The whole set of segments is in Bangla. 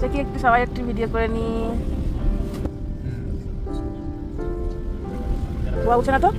দেখি একটু সবাই একটু ভিডিও করে নি। উঠছে না তো?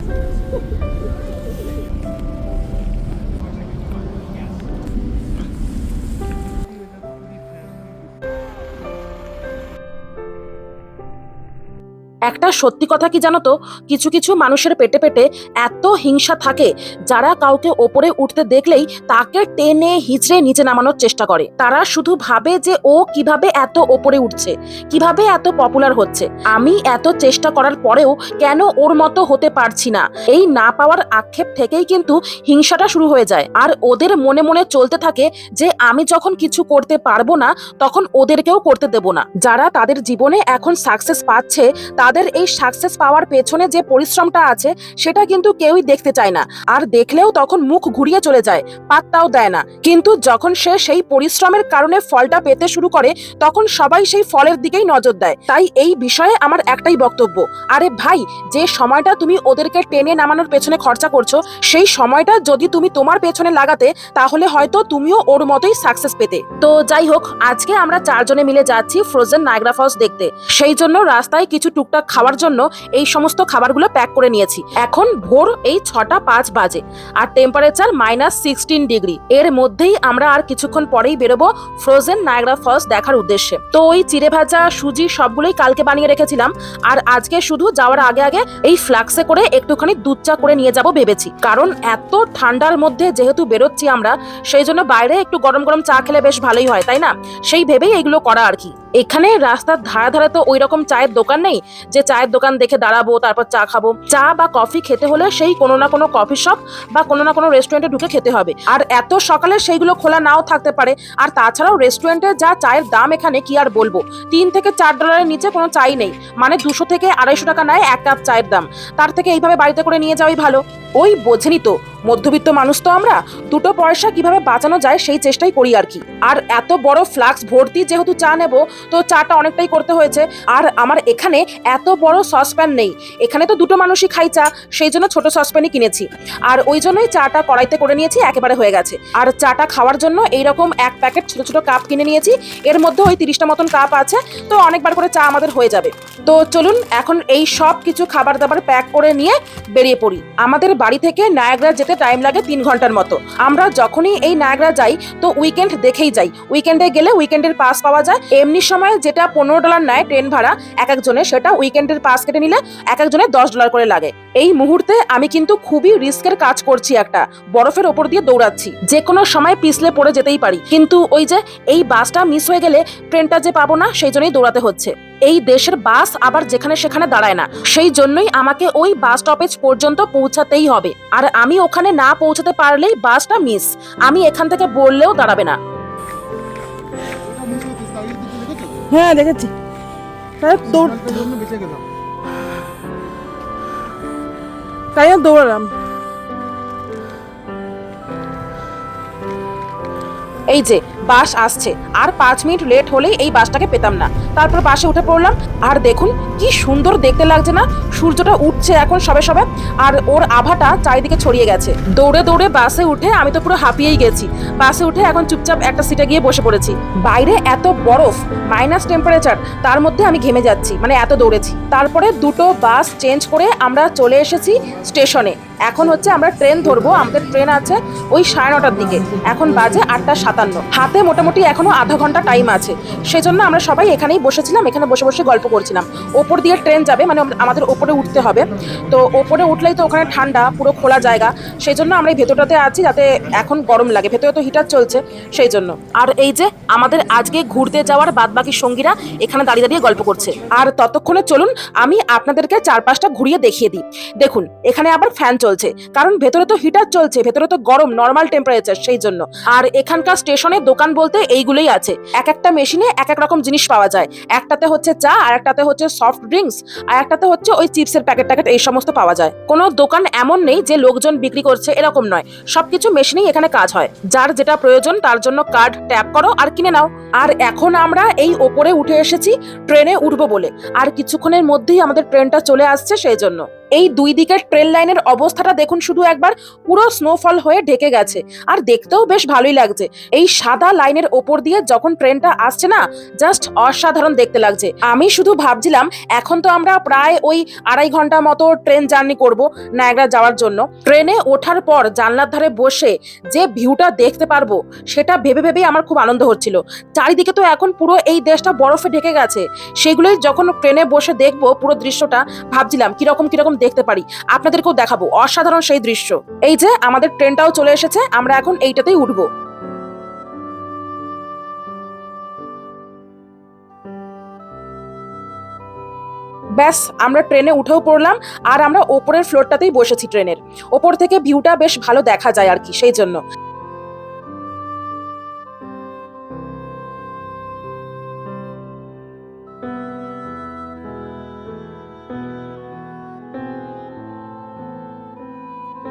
একটা সত্যি কথা কি জানো তো? কিছু কিছু মানুষের পেটে পেটে এত হিংসা থাকে, যারা কাউকে ওপরে উঠতে দেখলেই তাকে টেনে হিচড়ে নিচে নামানোর চেষ্টা করে। তারা শুধু ভাবে যে ও কীভাবে এত ওপরে উঠছে, কীভাবে এত পপুলার হচ্ছে। আমি এত চেষ্টা করার পরেও কেন ওর মতো হতে পারছি না? এই না পাওয়ার আক্ষেপ থেকেই কিন্তু হিংসাটা শুরু হয়ে যায়। আর ওদের মনে মনে চলতে থাকে যে আমি যখন কিছু করতে পারব না, তখন ওদেরকেও করতে দেব না। যারা তাদের জীবনে এখন সাকসেস পাচ্ছে, তাদের এই সাকসেস পাওয়ার পেছনে যে পরিশ্রমটা আছে, সেটা কিন্তু কেউই দেখতে চায় না। আর দেখলেও তখন মুখ ঘুরিয়ে চলে যায়, পাত্তাও দেয় না। কিন্তু যখন সে সেই পরিশ্রমের কারণে ফলটা পেতে শুরু করে, তখন সবাই সেই ফলের দিকেই নজর দেয়। তাই এই বিষয়ে আমার একটাই বক্তব্য। আরে ভাই, যে সময়টা তুমি ওদেরকে টেনে নামানোর পেছনে খরচা করছ, সেই সময়টা যদি তুমি তোমার পেছনে লাগাতে, তাহলে হয়তো তুমিও ওর মতোই সাকসেস পেতে। তো যাই হোক, আজকে আমরা চারজনে মিলে যাচ্ছি ফ্রোজেন নাইগ্রা ফলস দেখতে। সেই জন্য রাস্তায় কিছু টুকটাক খাওয়ার জন্য এই সমস্ত খাবারগুলো প্যাক করে নিয়েছি। এখন ভোর এই ছটা পাঁচ বাজে আর টেম্পারেচার মাইনাস সিক্সটিন ডিগ্রি এর মধ্যেই আমরা আর কিছুক্ষণ পরেই বেরোবো ফ্রোজেন নায়গ্রা ফলস দেখার উদ্দেশ্যে। তো ওই চিড়ে ভাজা, সুজি সবগুলোই কালকে বানিয়ে রেখেছিলাম। আর আজকে শুধু যাওয়ার আগে আগে এই ফ্লাক্সে করে একটুখানি দুধ চা করে নিয়ে যাব ভেবেছি। কারণ এত ঠান্ডার মধ্যে যেহেতু বেরোচ্ছি আমরা, সেই জন্য বাইরে একটু গরম গরম চা খেলে বেশ ভালোই হয়, তাই না? সেই ভেবেই এগুলো করা আর কি। এখানে রাস্তার ধারে ধারে তো ওই রকম চায়ের দোকান নেই যে চায়ের দোকান দেখে দাঁড়াবো, তারপর চা খাব। চা বা কফি খেতে হলে সেই কোনো না কোনো কফি শপ বা কোনো না কোনো রেস্টুরেন্টে ঢুকে খেতে হবে। আর এত সকালে সেইগুলো খোলা নাও থাকতে পারে। আর তাছাড়াও রেস্টুরেন্টে যা চায়ের দাম এখানে কি আর বলব? তিন থেকে চার ডলারের নিচে কোনো চাই নেই। মানে দুশো থেকে আড়াইশো টাকা নেয় এক কাপ চায়ের দাম। তার থেকে এইভাবে বাড়িতে করে নিয়ে যাওয়াই ভালো। ওই বোঝেনি তো, মধ্যবিত্ত মানুষ তো আমরা। দুটো পয়সা কীভাবে বাঁচানো যায় সেই চেষ্টাই করি আর কি। আর এত বড় ফ্লাক্স ভর্তি যেহেতু চা নেব, তো চাটা অনেকটাই করতে হয়েছে। আর আমার এখানে এত বড় সসপ্যান নেই। এখানে তো দুটো মানুষই খাই চা, সেই জন্য ছোট সসপ্যানই কিনেছি। আর ওই জন্যই চাটা কড়াইতে করে নিয়েছি, একেবারে হয়ে গেছে। আর চাটা খাওয়ার জন্য এইরকম এক প্যাকেট ছোট ছোট কাপ কিনে নিয়েছি। এর মধ্যে ওই তিরিশটা মতন কাপ আছে, তো অনেকবার করে চা আমাদের হয়ে যাবে। তো চলুন, এখন এই সব কিছু খাবার দাবার প্যাক করে নিয়ে বেরিয়ে পড়ি। আমাদের বাড়ি থেকে নায়াগ্রা যেতে টাইম লাগে তিন ঘণ্টার মতো। আমরা যখনই এই নায়াগ্রা যাই, তো উইকেন্ড দেখেই যাই। উইকেন্ডে গেলে উইকেন্ডের পাস পাওয়া যায়। এমনি সময় যেটা পনেরো ডলার নেয় ট্রেন ভাড়া, এক একজনের সেটা উইকেন্ডের পাস কেটে নিলে এক একজনের দশ ডলার করে লাগে। এই মুহূর্তে আমি কিন্তু খুবই রিস্কের কাজ করছি একটা, বরফের ওপর দিয়ে দৌড়াচ্ছি। যে কোনো সময় পিছলে পড়ে যেতেই পারি। কিন্তু ওই যে এই বাসটা মিস হয়ে গেলে ট্রেনটা যে পাবো না, সেই জন্যই দৌড়াতে হচ্ছে। এই দেশের বাস আবার যেখানে সেখানে দাঁড়ায় না। সেই জন্যই আমাকে ওই বাস স্টপেজ পর্যন্ত পৌঁছাতেই হবে। আর আমি ওখানে না পৌঁছাতে পারলেই বাসটা মিস। আমি এখান থেকে বললেও দাঁড়াবে না। হ্যাঁ দেখেছি। তাই দৌড়ালাম। এই যে বাস আসছে। আর পাঁচ মিনিট লেট হলেই এই বাসটাকে পেতাম না। তারপর বাসে উঠে পড়লাম। আর দেখুন, কি সুন্দর দেখতে লাগছে না? সূর্যটা উঠছে এখন সবে সবে। আর ওর আভাটা চারিদিকে ছড়িয়ে গেছে। দৌড়ে দৌড়ে বাসে উঠে আমি তো পুরো হাঁপিয়েই গেছি। বাসে উঠে এখন চুপচাপ একটা সিটে গিয়ে বসে পড়েছি। বাইরে এত বরফ মাইনাস টেম্পারেচার তার মধ্যে আমি ঘেমে যাচ্ছি। মানে এত দৌড়েছি। তারপরে দুটো বাস চেঞ্জ করে আমরা চলে এসেছি স্টেশনে এখন হচ্ছে আমরা ট্রেন ধরবো, আমাদের ট্রেন আছে ওই সাড়ে নটার দিকে। এখন বাজে আটটা সাতান্ন। হাতে মোটামুটি এখনও আধা ঘণ্টা টাইম আছে। সেজন্য আমরা সবাই এখানেই বসেছিলাম, এখানে বসে বসে গল্প করছিলাম। ওপর দিয়ে ট্রেন যাবে মানে আমাদের ওপরে উঠতে হবে। তো ওপরে উঠলেই তো ওখানে ঠান্ডা, পুরো খোলা জায়গা। সেই জন্য আমরা এই ভেতরটাতে আছি যাতে এখন গরম লাগে। ভেতরে তো হিটার চলছে সেই জন্য আর এই যে আমাদের আজকে ঘুরতে যাওয়ার বাদবাকি সঙ্গীরা এখানে দাঁড়িয়ে দাঁড়িয়ে গল্প করছে। আর ততক্ষণে চলুন, আমি আপনাদেরকে চারপাশটা ঘুরিয়ে দেখিয়ে দিই। দেখুন, এখানে আবার ফ্যান চলছে। কারণ ভেতরে তো হিটার চলছে, ভেতরে তো গরম নর্মাল টেম্পারেচার সেই জন্য। আর এখানকার স্টেশনে দোকান বলতে এইগুলোই আছে। এক একটা মেশিনে এক এক রকম জিনিস পাওয়া যায়। একটাতে হচ্ছে চা, আর একটাতে হচ্ছে সফট ড্রিঙ্কস আর একটাতে হচ্ছে ওই চিপসের প্যাকেট ট্যাকেট এই সমস্ত পাওয়া যায়। কোনো দোকান এমন নেই যে লোকজন বিক্রি করছে এরকম নয়। সবকিছু মেশিনেই এখানে কাজ হয়। যার যেটা প্রয়োজন তার জন্য কার্ড ট্যাপ করো আর কিনে নাও। আর এখন আমরা এই ওপরে উঠে এসেছি, ট্রেনে উঠবো বলে। আর কিছুক্ষণের মধ্যেই আমাদের ট্রেনটা চলে আসছে সেই জন্য। এই দুই দিকের ট্রেন লাইনের অবস্থাটা দেখুন শুধু একবার, পুরো স্নোফল হয়ে ঢেকে গেছে। আর দেখতেও বেশ ভালোই লাগছে। এই সাদা লাইনের ওপর দিয়ে যখন ট্রেনটা আসছে না জাস্ট অসাধারণ দেখতে লাগছে। আমি শুধু ভাবছিলাম, এখন তো আমরা প্রায় ওই আড়াই ঘণ্টা মতো ট্রেন জার্নি করব নায়গ্রা যাওয়ার জন্য। ট্রেনে ওঠার পর জানলার ধারে বসে যে ভিউটা দেখতে পারব, সেটা ভেবে ভেবেই আমার খুব আনন্দ হচ্ছিল। চারিদিকে তো এখন পুরো এই দেশটা বরফে ঢেকে গেছে। সেগুলোই যখন ট্রেনে বসে দেখব পুরো দৃশ্যটা, ভাবছিলাম কীরকম কীরকম দেখতে পারি। আপনাদেরকেও দেখাবো। অসাধারণ সেই দৃশ্য। এই যে, আমাদের ট্রেনটাও চলে এসেছে। আমরা এখন এইটাতেই উঠবো। ব্যাস, আমরা ট্রেনে উঠেও পড়লাম আর আমরা ওপরের ফ্লোরটাতেই বসেছি ট্রেনের। ওপর থেকে ভিউটা বেশ ভালো দেখা যায় আর কি, সেই জন্য।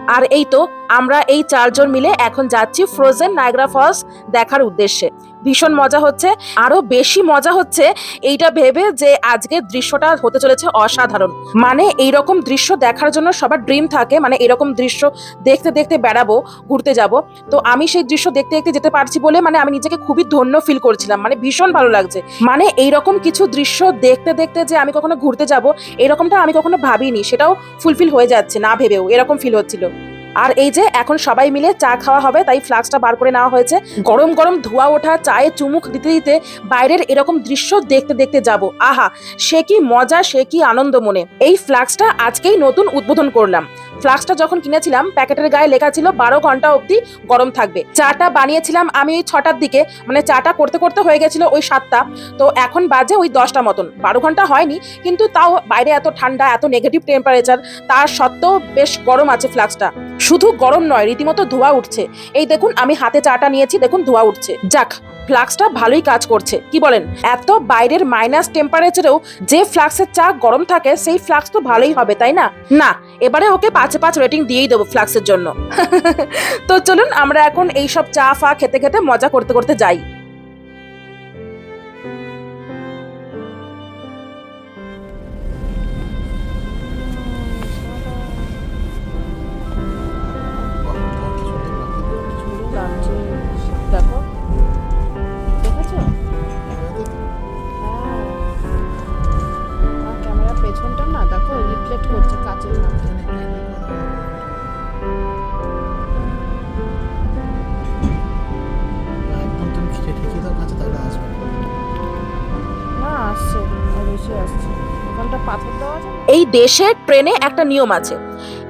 আর এই তো আমরা এই চারজন মিলে এখন যাচ্ছি ফ্রোজেন নায়গ্রা ফলস দেখার উদ্দেশ্যে। ভীষণ মজা হচ্ছে। আরও বেশি মজা হচ্ছে এইটা ভেবে যে আজকের দৃশ্যটা হতে চলেছে অসাধারণ। মানে এইরকম দৃশ্য দেখার জন্য সবার ড্রিম থাকে মানে এরকম দৃশ্য দেখতে দেখতে বেড়াবো, ঘুরতে যাব। তো আমি সেই দৃশ্য দেখতে দেখতে যেতে পারছি বলে মানে আমি নিজেকে খুবই ধন্য ফিল করছিলাম মানে ভীষণ ভালো লাগছে। মানে এইরকম কিছু দৃশ্য দেখতে দেখতে যে আমি কখনো ঘুরতে যাব, এরকমটা আমি কখনো ভাবিনি, সেটাও ফুলফিল হয়ে যাচ্ছে না ভেবেও, এরকম ফিল হচ্ছিল। আর এই যে এখন সবাই মিলে চা খাওয়া হবে, তাই ফ্লাক্সটা বার করে নেওয়া হয়েছে। গরম গরম ধোয়া ওঠা, চায়ে চুমুক দিতে দিতে বাইরের এরকম দৃশ্য দেখতে দেখতে যাব। আহা, সে কি মজা, সে কি আনন্দ মনে। এই ফ্লাক্সটা আজকেই নতুন উদ্বোধন করলাম। ফ্লাক্সটা যখন কিনেছিলাম, প্যাকেটের গায়ে লেখা ছিল, বারো ঘণ্টা অবধি গরম থাকবে। চাটা বানিয়েছিলাম আমি ওই ছটার দিকে মানে চাটা করতে করতে হয়ে গেছিল ওই সাতটা। তো এখন বাজে ওই দশটা মতন। বারো ঘণ্টা হয়নি, কিন্তু তাও বাইরে এত ঠান্ডা, এত নেগেটিভ টেম্পারেচার তার সত্ত্বেও বেশ গরম আছে ফ্লাক্সটা শুধু গরম নয়, রীতিমতো ধোয়া উঠছে। এই দেখুন, আমি হাতে চাটা নিয়েছি, দেখুন, ধোয়া উঠছে। যাক ফ্লাক্সটা ভালোই কাজ করছে। কি বলেন? এত বাইরের মাইনাস টেম্পারেচারেও যে ফ্লাক্সের চা গরম থাকে, সেই ফ্লাক্স তো ভালোই হবে, তাই না? না, এবারে ওকে পাঁচে পাঁচ রেটিং দিয়েই দেবো ফ্লাক্সের জন্য। তো চলুন, আমরা এখন এইসব চা ফা খেতে খেতে মজা করতে করতে যাই। আছে এই দেশে ট্রেনে একটা নিয়ম আছে।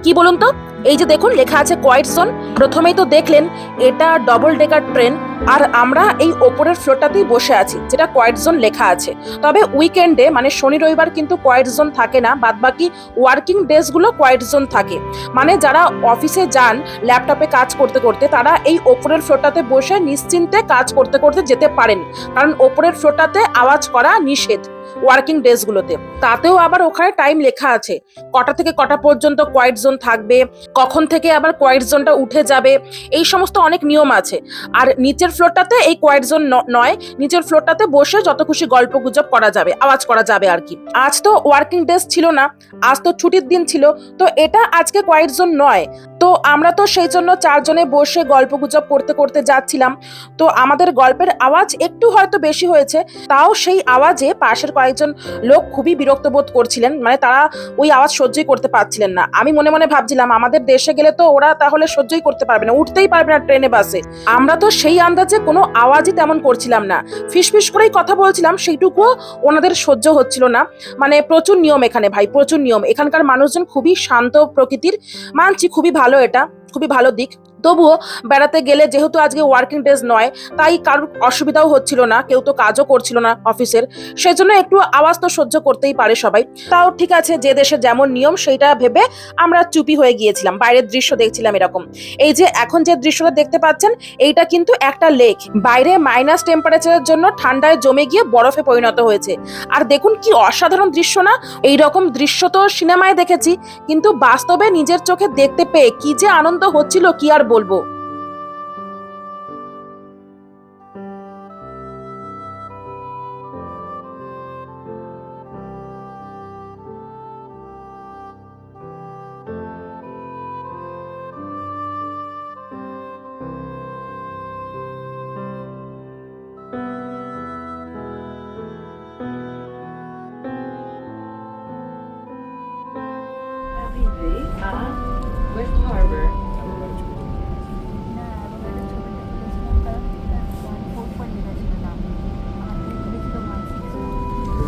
কি বলুন তো? এই যে দেখুন, লেখা আছে কোয়াইট জোন প্রথমেই তো দেখলেন, এটা ডবল ডেকার ট্রেন আর আমরা এই ওপরের ফ্লোরটাতেই বসে আছি, যেটা কোয়াইট জোন লেখা আছে। তবে উইকেন্ডে মানে শনি, রবিবার কিন্তু কোয়াইট জোন থাকে না, বাদবাকি ওয়ার্কিং ডেসগুলো কোয়াইট জোন থাকে। মানে যারা অফিসে যান ল্যাপটপে কাজ করতে করতে, তারা এই ওপরের ফ্লোরটাতে বসে নিশ্চিন্তে কাজ করতে করতে যেতে পারেন। কারণ ওপরের ফ্লোরটাতে আওয়াজ করা নিষেধ। ওয়ার্কিং ডেজগুলোতে তাতেও আবার ওখানে টাইম লেখা আছে। কটা থেকে কটা পর্যন্ত কোয়াইট জোন থাকবে, কখন থেকে আবার কোয়াইট জোনটা উঠে যাবে, এই সমস্ত অনেক নিয়ম আছে। আর নিচের ফ্লোরটাতে এই কোয়াইট জোন নয়, নিচের ফ্লোরটাতে বসে যত খুশি গল্প গুজব করা যাবে, আওয়াজ করা যাবে আর কি। আজ তো ওয়ার্কিং ডেজ ছিল না, আজ তো ছুটির দিন ছিল, তো এটা আজকে কোয়াইট জোন নয়। তো আমরা তো সেই জন্য চারজনে বসে গল্প গুজব করতে করতে যাচ্ছিলাম। তো আমাদের গল্পের আওয়াজ একটু হয়তো বেশি হয়েছে, তাও সেই আওয়াজে পাশের কয়েকজন লোক খুবই বিরক্ত বোধ করছিলেন মানে তারা ওই আওয়াজ সহ্যই করতে পারছিলেন না। আমি মনে মনে ভাবছিলাম, আমাদের দেশে গেলে তো ওরা তাহলে সহ্যই করতে পারবে না, উঠতেই পারবে না ট্রেনে, বাসে। আমরা তো সেই আন্দাজে কোনো আওয়াজই তেমন করছিলাম না। ফিসফিস করেই কথা বলছিলাম, সেইটুকুও ওনাদের সহ্য হচ্ছিল না। মানে প্রচুর নিয়ম এখানে, ভাই, প্রচুর নিয়ম। এখানকার মানুষজন খুবই শান্ত প্রকৃতির, মানছি খুবই ভালো এটা খুবই ভালো দিক। তবুও বেড়াতে গেলে যেহেতু আজকে ওয়ার্কিং ডেজ নয়, তাই কারোর অসুবিধাও হচ্ছিল না, কেউ তো কাজও করছিল না অফিসের। সেজন্য একটু আওয়াজ তো সহ্য করতেই পারে সবাই। তাও ঠিক আছে যে দেশে যেমন নিয়ম, সেইটা ভেবে আমরা চুপি হয়ে গিয়েছিলাম। বাইরের দৃশ্য দেখছিলাম এরকম। এই যে এখন যে দৃশ্যটা দেখতে পাচ্ছেন, এইটা কিন্তু একটা লেক বাইরে মাইনাস টেম্পারেচারের জন্য ঠান্ডায় জমে গিয়ে বরফে পরিণত হয়েছে। আর দেখুন কি অসাধারণ দৃশ্য না? এই রকম দৃশ্য তো সিনেমায় দেখেছি। কিন্তু বাস্তবে নিজের চোখে দেখতে পেয়ে কি যে আনন্দ হচ্ছিল কি আর বলব?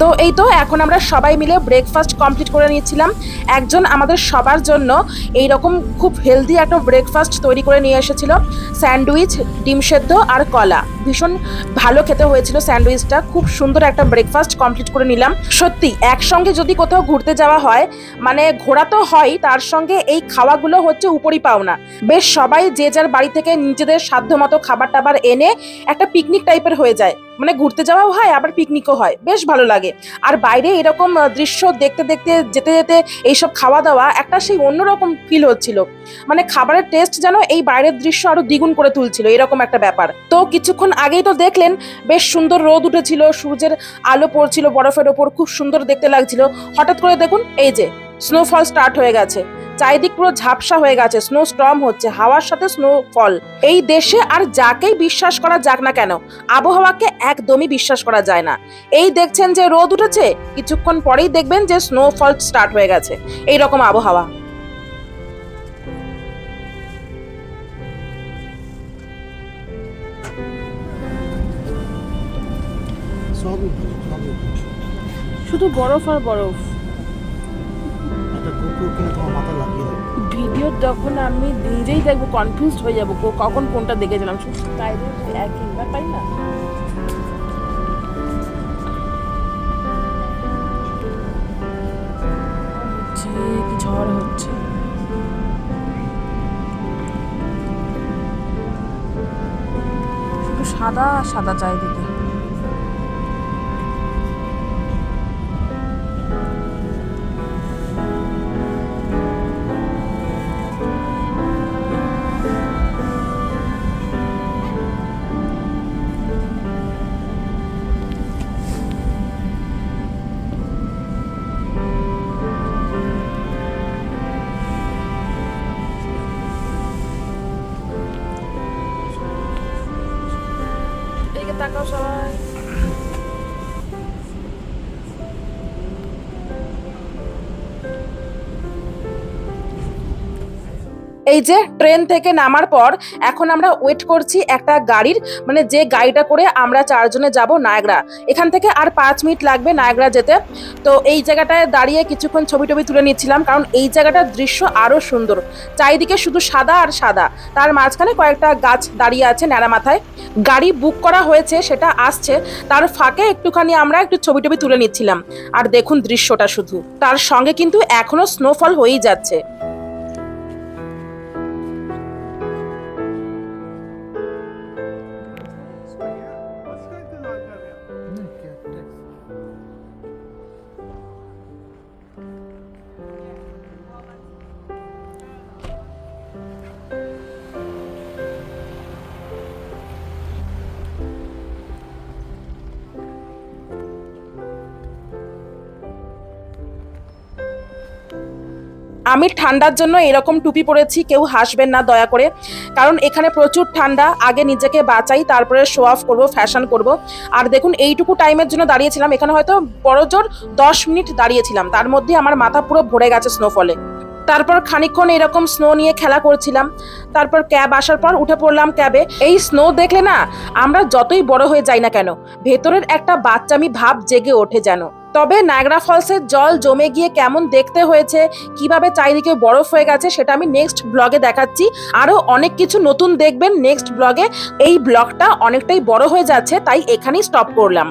তো এই তো এখন আমরা সবাই মিলে ব্রেকফাস্ট কমপ্লিট করে নিয়েছিলাম। একজন আমাদের সবার জন্য এই রকম খুব হেলদি একটা ব্রেকফাস্ট তৈরি করে নিয়ে এসেছিল। স্যান্ডউইচ ডিম সেদ্ধ আর কলা। ভীষণ ভালো খেতে হয়েছিল স্যান্ডউইচটা। খুব সুন্দর একটা ব্রেকফাস্ট কমপ্লিট করে নিলাম। সত্যি, একসঙ্গে যদি কোথাও ঘুরতে যাওয়া হয় মানে ঘোরা তো হয়, তার সঙ্গে এই খাওয়াগুলো হচ্ছে উপরই পাওনা। বেশ সবাই যে যার বাড়ি থেকে নিজেদের সাধ্য মতো খাবার টাবার এনে একটা পিকনিক টাইপের হয়ে যায়। মানে ঘুরতে যাওয়াও হয়, আবার পিকনিকও হয়। বেশ ভালো লাগে। আর বাইরে এরকম দৃশ্য দেখতে দেখতে, যেতে যেতে এইসব খাওয়া দাওয়া একটা সেই অন্যরকম ফিল হচ্ছিল। মানে খাবারের টেস্ট যেন এই বাইরের দৃশ্য আরও দ্বিগুণ করে তুলছিল, এরকম একটা ব্যাপার। তো কিছুক্ষণ আগেই তো দেখলেন, বেশ সুন্দর রোদ উঠেছিল, সূর্যের আলো পড়ছিল, বরফের ওপর খুব সুন্দর দেখতে লাগছিল। হঠাৎ করে দেখুন, এই যে স্নোফল স্টার্ট হয়ে গেছে। চারিদিক পুরো ঝাপসা হয়ে গেছে স্নো স্টর্ম হচ্ছে, হাওয়ার সাথে স্নোফল এই দেশে আর যাকেই বিশ্বাস করা যাক না কেন, আবহাওয়াকে একদমই বিশ্বাস করা যায় না। এই দেখছেন যে রোদ উঠেছে, কিছুক্ষণ পরেই দেখবেন যে স্নোফল স্টার্ট হয়ে গেছে। এই রকম আবহাওয়া। শুধু বরফ আর বরফ। ভিডিও যখন আমি নিজেই দেখব কনফিউজ হয়ে যাব কখন কোনটা দেখেছিলাম। শুধু তাইলে একই ব্যাপার না? কি ঝড় হচ্ছে? সাদা সাদা চারিদিকে। এদিকে তাকাও সবাই। এই যে ট্রেন থেকে নামার পর এখন আমরা ওয়েট করছি একটা গাড়ির মানে যে গাড়িটা করে আমরা চারজনে যাব নায়গ্রা। এখান থেকে আর পাঁচ মিনিট লাগবে নায়গ্রা যেতে। তো এই জায়গাটায় দাঁড়িয়ে কিছুক্ষণ ছবি টবি তুলে নিচ্ছিলাম, কারণ এই জায়গাটার দৃশ্য আরও সুন্দর। চারিদিকে শুধু সাদা আর সাদা। তার মাঝখানে কয়েকটা গাছ দাঁড়িয়ে আছে ন্যাড়া মাথায়। গাড়ি বুক করা হয়েছে, সেটা আসছে। তার ফাঁকে একটুখানি আমরা একটু ছবি টবি তুলে নিচ্ছিলাম। আর দেখুন দৃশ্যটা শুধু। তার সঙ্গে কিন্তু এখনও স্নোফল হয়েই যাচ্ছে। আমি ঠান্ডার জন্য এরকম টুপি পরেছি, কেউ হাসবেন না দয়া করে। কারণ এখানে প্রচুর ঠান্ডা, আগে নিজেকে বাঁচাই, তারপরে শো অফ করব ফ্যাশন করব। আর দেখুন, এইটুকু টাইমের জন্য দাঁড়িয়েছিলাম, এখানে হয়তো বড় জোর দশ মিনিট দাঁড়িয়েছিলাম। তার মধ্যে আমার মাথা পুরো ভরে গেছে স্নোফলে তারপর খানিকক্ষণ এরকম স্নো নিয়ে খেলা করছিলাম। তারপর ক্যাব আসার পর উঠে পড়লাম ক্যাবে এই স্নো দেখলে না, আমরা যতই বড় হয়ে যাই না কেন, ভেতরের একটা বাচ্চামি ভাব জেগে ওঠে যেন। তবে নায়গ্রা ফলসের জল জমে গিয়ে কেমন দেখতে হয়েছে, কীভাবে চারিদিকে বরফ হয়ে গেছে সেটা আমি নেক্সট ব্লগে দেখাচ্ছি। আরও অনেক কিছু নতুন দেখবেন নেক্সট ব্লগে এই ব্লগটা অনেকটাই বড় হয়ে যাচ্ছে, তাই এখানেই স্টপ করলাম।